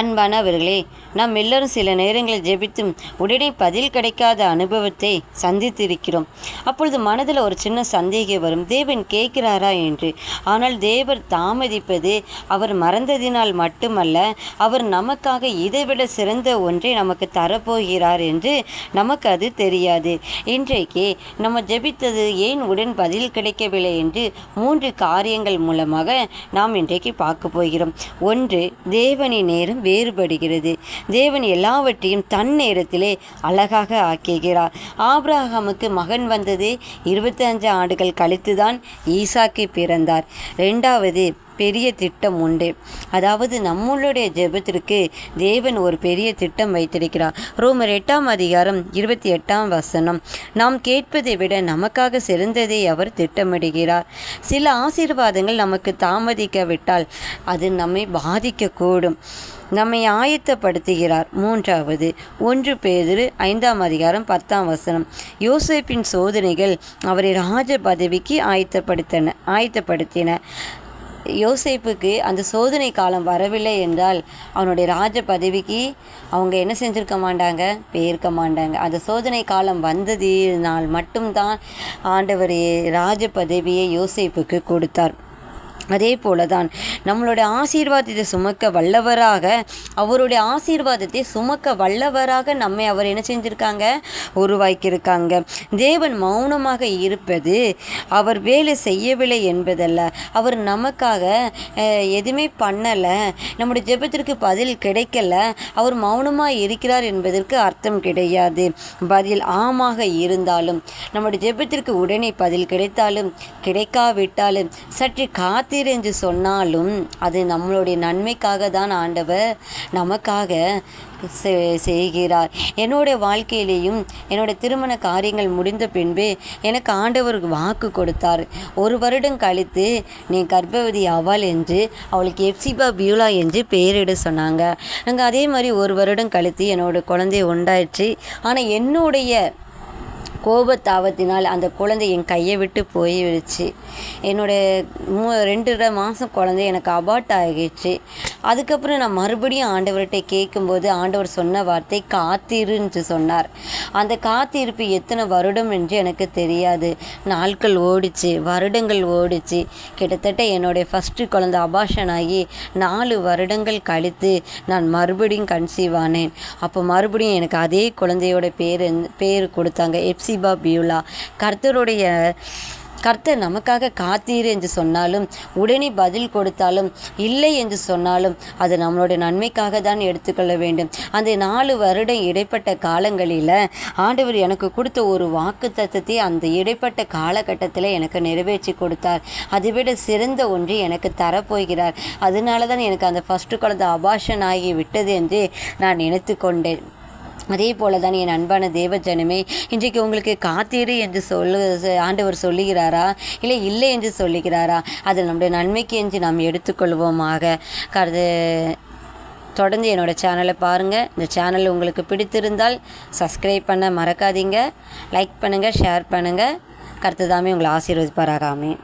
அன்பானவர்களே நாம் எல்லோரும் சில நேரங்களில் ஜெபித்தும் உடனே பதில் கிடைக்காத அனுபவத்தை சந்தித்திருக்கிறோம். அப்பொழுது மனதில் ஒரு சின்ன சந்தேகம் வரும். தேவன் கேட்கிறாரா என்று. ஆனால் தேவர் தாமதிப்பது அவர் மறந்ததினால் மட்டுமல்ல அவர் நமக்காக இதைவிட சிறந்த ஒன்றை நமக்கு தரப்போகிறார் என்று நமக்கு அது தெரியாது. இன்றைக்கு நம்ம ஜெபித்தது ஏன் உடன் பதில் கிடைக்கவில்லை என்று மூன்று காரியங்கள் மூலமாக நாம் இன்றைக்கு பார்க்க போகிறோம். ஒன்று தேவனின் நேரம் வேறுபடுகிறது. தேவன் எல்லாவற்றையும் தன் நேரத்திலே அழகாக ஆக்குகிறார். ஆபிரகாமுக்கு மகன் வந்தது இருபத்தஞ்சு ஆண்டுகள் ஆண்டுகள் கழித்துதான் ஈசாக்கி பிறந்தார். ரெண்டாவது பெரிய திட்டம் உண்டு. அதாவது நம்மளுடைய ஜெபத்திற்கு தேவன் ஒரு பெரிய திட்டம் வைத்திருக்கிறார். ரோமர் எட்டாம் அதிகாரம் இருபத்தி எட்டாம் வசனம். நாம் கேட்பதை விட நமக்காக சிறந்ததை அவர் திட்டமிடுகிறார். சில ஆசீர்வாதங்கள் நமக்கு தாமதிக்கவிட்டால் அது நம்மை பாதிக்கக்கூடும். நம்மை ஆயத்தப்படுத்துகிறார். மூன்றாவது ஒன்று பேதிரு ஐந்தாம் அதிகாரம் பத்தாம் வசனம். யோசேப்பின் சோதனைகள் அவரை ராஜ பதவிக்கு ஆயத்தப்படுத்தின ஆயத்தப்படுத்தின. யோசிப்புக்கு அந்த சோதனை காலம் வரவில்லை என்றால் அவனுடைய ராஜ பதவிக்கு அவங்க என்ன செஞ்சிருக்க மாட்டாங்க? போயிருக்க மாட்டாங்க. அந்த சோதனை காலம் வந்ததினால் மட்டும்தான் ஆண்டவர் ராஜ பதவியை யோசேப்புக்கு கொடுத்தார். அதே போல தான் நம்மளுடைய ஆசீர்வாதத்தை சுமக்க வல்லவராக அவருடைய ஆசீர்வாதத்தை சுமக்க வல்லவராக நம்மை அவர் என்ன செஞ்சுருக்காங்க? உருவாக்கியிருக்காங்க. தேவன் மௌனமாக இருப்பது அவர் வேலை செய்யவில்லை என்பதல்ல. அவர் நமக்காக எதுவுமே பண்ணலை. நம்முடைய ஜெபத்திற்கு பதில் கிடைக்கல. அவர் மௌனமாக இருக்கிறார் என்பதற்கு அர்த்தம் கிடையாது. பதில் ஆமாக இருந்தாலும் நம்முடைய ஜெபத்திற்கு உடனே பதில் கிடைத்தாலும் கிடைக்காவிட்டாலும் சற்று காத்திரு என்று சொன்னாலும் அது நம்மளுடைய நன்மைக்காக தான் ஆண்டவர் நமக்காக செ- செய்கிறார். என்னுடைய வாழ்க்கையிலேயும் என்னுடைய திருமண காரியங்கள் முடிந்த பின்பு எனக்கு ஆண்டவர் வாக்கு கொடுத்தார். ஒரு வருடம் கழித்து நீ கர்ப்பவதி ஆவாள் என்று அவளுக்கு எப்சிபா பியூலா என்று பெயரிட சொன்னாங்க. நாங்கள் அதே மாதிரி ஒரு வருடம் கழித்து என்னோட குழந்தை உண்டாயிடுச்சு ஆனால் என்னுடைய கோபத்தாவத்தினால் அந்த குழந்தை என் கையை விட்டு போயிடுச்சு என்னோட மூ ரெண்டரை மாதம் குழந்தை எனக்கு அபார்ட் ஆகிடுச்சு. அதுக்கப்புறம் நான் மறுபடியும் ஆண்டவர்கிட்ட கேட்கும்போது ஆண்டவர் சொன்ன வார்த்தை காத்திரு என்று சொன்னார். அந்த காத்திருப்பு எத்தனை வருடம் என்று எனக்கு தெரியாது. நாட்கள் ஓடிச்சு வருடங்கள் ஓடிச்சு. கிட்டத்தட்ட என்னுடைய ஃபஸ்ட்டு குழந்த அபாஷன் ஆகி நாலு வருடங்கள் கழித்து நான் மறுபடியும் கன்சீவ் ஆனேன். அப்போ மறுபடியும் எனக்கு அதே குழந்தையோட பேர் பேர் கொடுத்தாங்க. Hephzibah Beulah. கர்த்தருடைய கர்த்தர் நமக்காக காத்தீர் என்று சொன்னாலும் உடனே பதில் கொடுத்தாலும் இல்லை என்று சொன்னாலும் அது நம்மளுடைய நன்மைக்காக தான் எடுத்துக்கொள்ள வேண்டும். அந்த நாலு வருடம் இடைப்பட்ட காலங்களில் ஆண்டவர் எனக்கு கொடுத்த ஒரு வாக்கு தத்துவத்தை அந்த இடைப்பட்ட காலகட்டத்தில் எனக்கு நிறைவேற்றி கொடுத்தார். அதைவிட சிறந்த ஒன்று எனக்கு தரப்போகிறார். அதனால தான் எனக்கு அந்த ஃபஸ்ட்டு குழந்தை அபாஷன் ஆகி விட்டது என்று நான் நினைத்து கொண்டேன். அதே போல தான் என் அன்பான தேவஜனமே இன்றைக்கு உங்களுக்கு காத்தீரு என்று சொல்லு ஆண்டவர் சொல்லுகிறாரா? இல்லை இல்லை என்று சொல்லுகிறாரா? அது நம்முடைய நன்மைக்கு என்று நாம் எடுத்துக்கொள்வோமாக. கருது தொடர்ந்து என்னோடய சேனலை பாருங்கள் இந்த சேனல் உங்களுக்கு பிடித்திருந்தால் சப்ஸ்கிரைப் பண்ண மறக்காதீங்க. லைக் பண்ணுங்கள் ஷேர் பண்ணுங்கள் கருத்து தாமே உங்களை ஆசீர்வதிப்பாராகாமே